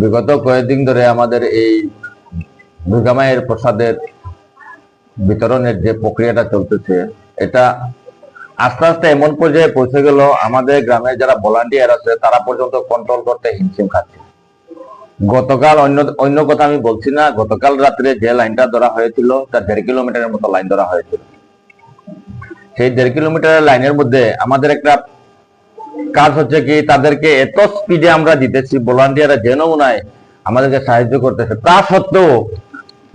বিগত কয়েকদিন ধরে আমাদের এই দুর্গামায়ের প্রসাদের বিতরণের যে প্রক্রিয়াটা চলতেছে, এটা আস্তে আস্তে এমন পর্যায়ে পৌঁছে গেল, আমাদের গ্রামের যারা ভলান্টিয়ার আছে, তারা পর্যন্ত কন্ট্রোল করতে হিমশিম খাচ্ছে। গতকাল অন্য অন্য কথা আমি বলছি না, গতকাল রাত্রে যে লাইনটা ধরা হয়েছিল, তার দেড় কিলোমিটারের মতো লাইন ধরা হয়েছিল। সেই দেড় কিলোমিটারের লাইনের মধ্যে আমাদের একটা কাজ হচ্ছে কি, তাদেরকে এত স্পিডে আমরা দিতেছি ভলান্টিয়াররা যে নমুনায় আমাদেরকে সাহায্য করতেছে। তা সত্ত্বেও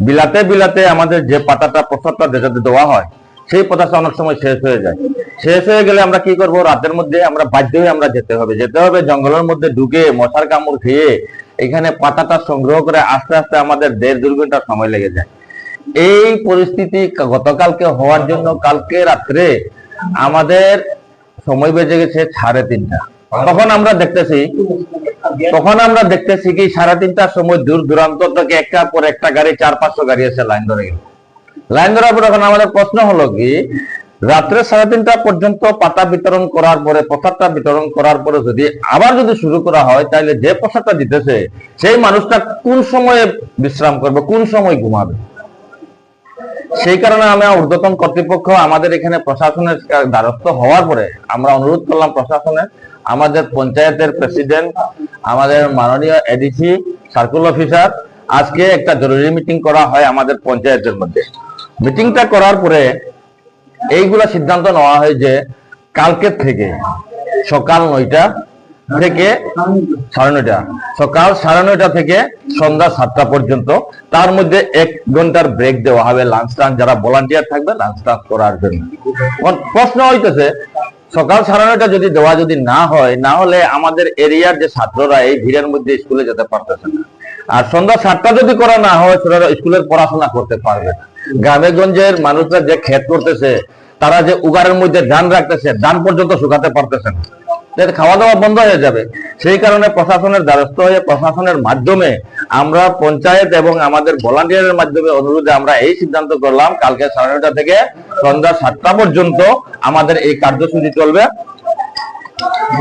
বিলাতে বিলাতে আমাদের যে পাতাটা, প্রসাদটা যেটাতে দেওয়া হয়, সেই পতাকা অনেক সময় শেষ হয়ে যায়। শেষ হয়ে গেলে আমরা কি করব? রাতের মধ্যে আমরা বাধ্য হয়ে আমরা যেতে হবে। যেতে হবে জঙ্গলের মধ্যে ঢুকে মশার কামড় খেয়ে এখানে পাতাটা সংগ্রহ করে আস্তে আস্তে আমাদের দেড় দুই ঘণ্টা সময় লেগে যায়। এই পরিস্থিতি গতকালকে হওয়ার জন্য কালকে রাত্রে আমাদের সময় বেজে গেছে সাড়ে তিনটা। তখন আমরা দেখতেছি, তখন আমরা দেখতেছি কি সাড়ে তিনটার সময় দূর দূরান্ত থেকে একটার পর একটা গাড়ি, চার, পাঁচশো গাড়ি এসে লাইন ধরে গেল। লাইন ধরার পর এখন আমাদের প্রশ্ন হলো কি, রাত্রে সাড়ে তিনটা পর্যন্ত পাতা বিতরণ করার পরে, প্রসাদটা বিতরণ করার পরে যদি আবার যদি শুরু করা হয় তাহলে যে প্রসাদটা দিতেছে, সেই মানুষটা কোন সময়ে বিশ্রাম করবে, কোন সময় ঘুমাবে? সেই কারণে আমরা ঊর্ধ্বতন কর্তৃপক্ষ আমাদের এখানে প্রশাসনের দ্বারস্থ হওয়ার পরে আমরা অনুরোধ করলাম প্রশাসনের, আমাদের পঞ্চায়েতের প্রেসিডেন্ট, আমাদের মাননীয় এডিসি সার্কুল অফিসার, আজকে একটা জরুরি মিটিং করা হয় আমাদের পঞ্চায়েতের মধ্যে। মিটিংটা করার পরে এইগুলা সিদ্ধান্ত নেওয়া হয় যে কালকের থেকে সকাল নয়টা থেকে সাড়ে নয়টা। সকাল সাড়ে নয়টা থেকে সন্ধ্যা সাতটা পর্যন্ত। তার মধ্যে এক ঘণ্টার ব্রেক দেওয়া হবে লাঞ্চ টাঞ্চ যারা ভলান্টিয়ার থাকবে লাঞ্চ টাঞ্চ করার জন্য। প্রশ্ন হইতেছে, সকাল সাড়ে নয়টা যদি দেওয়া যদি না হয়, না হলে আমাদের এরিয়ার যে ছাত্ররা এই ভিড়ের মধ্যে স্কুলে যেতে পারতেছে না। আর সন্ধ্যা সাতটা যদি করা না হয়, ছেলেরা স্কুলের পড়াশোনা করতে পারবে গ্রামে গঞ্জের মানুষরা যে ক্ষেত করতেছে, তারা যে উগারের মধ্যে ধান রাখতেছে, ধান পর্যন্ত শুকাতে পারতেছে না। খাওয়া দাওয়া বন্ধ হয়ে যাবে। সেই কারণে প্রশাসনের দ্বারস্থ হয়ে প্রশাসনের মাধ্যমে আমরা পঞ্চায়েত এবং আমাদের ভলান্টিয়ারের মাধ্যমে অনুরোধে আমরা এই সিদ্ধান্ত করলাম, কালকে সাড়ে নয়টা থেকে সন্ধ্যা সাতটা পর্যন্ত আমাদের এই কার্যসূচি চলবে।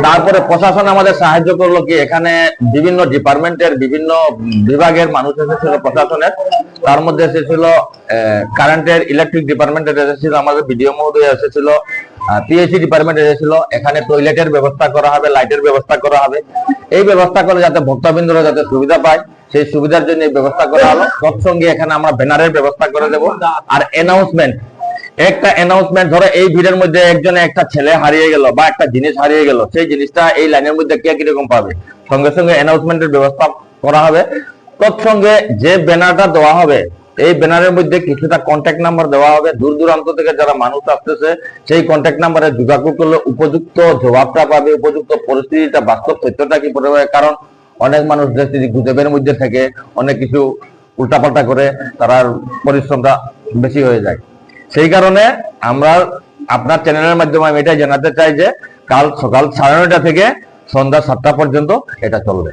তারপরে প্রশাসন আমাদের সাহায্য করল কি, এখানে বিভিন্ন ডিপার্টমেন্টের বিভিন্ন বিভাগের মানুষ এসেছিল প্রশাসনের। তার মধ্যে এসেছিল কারেন্টের ইলেকট্রিক ডিপার্টমেন্টের এসেছিল, আমাদের বিডিও মহোদয় এসেছিল পিএইচি ডিপার্টমেন্ট এসেছিল। এখানে টয়লেটের ব্যবস্থা করা হবে লাইটের ব্যবস্থা করা হবে। এই ব্যবস্থা করে যাতে ভক্তবৃন্দরা যাতে সুবিধা পায়, সেই সুবিধার জন্য ব্যবস্থা করা হলো। তৎসঙ্গে এখানে আমরা ব্যানারের ব্যবস্থা করে দেব। আর অ্যানাউন্সমেন্ট একটা অ্যানাউন্সমেন্ট ধরো এই ভিড়ের মধ্যে একজনে একটা ছেলে হারিয়ে গেল বা একটা জিনিস হারিয়ে গেল, সেই জিনিসটা এই লাইনের মধ্যে কে কীরকম পাবে? সঙ্গে সঙ্গে অ্যানাউন্সমেন্টের ব্যবস্থা করা হবে। তৎসঙ্গে যে ব্যানারটা দেওয়া হবে এই ব্যানারের মধ্যে কিছুটা কন্ট্যাক্ট নাম্বার দেওয়া হবে। দূর দূরান্ত থেকে যারা মানুষ আসতেছে, সেই কন্ট্যাক্ট নাম্বারে যোগাযোগ করলে উপযুক্ত জবাবটা পাবে, উপযুক্ত পরিস্থিতিটা বাস্তব তথ্যটা কি পড়বে কারণ অনেক মানুষ গুজবের মধ্যে থেকে, অনেক কিছু উল্টাপাল্টা করে, তার পরিশ্রমটা বেশি হয়ে যায়। সেই কারণে আমরা আপনার চ্যানেলের মাধ্যমে আমি এটাই জানাতে চাই যে, কাল সকাল সাড়ে নয়টা থেকে সন্ধ্যা সাতটা পর্যন্ত এটা চলবে।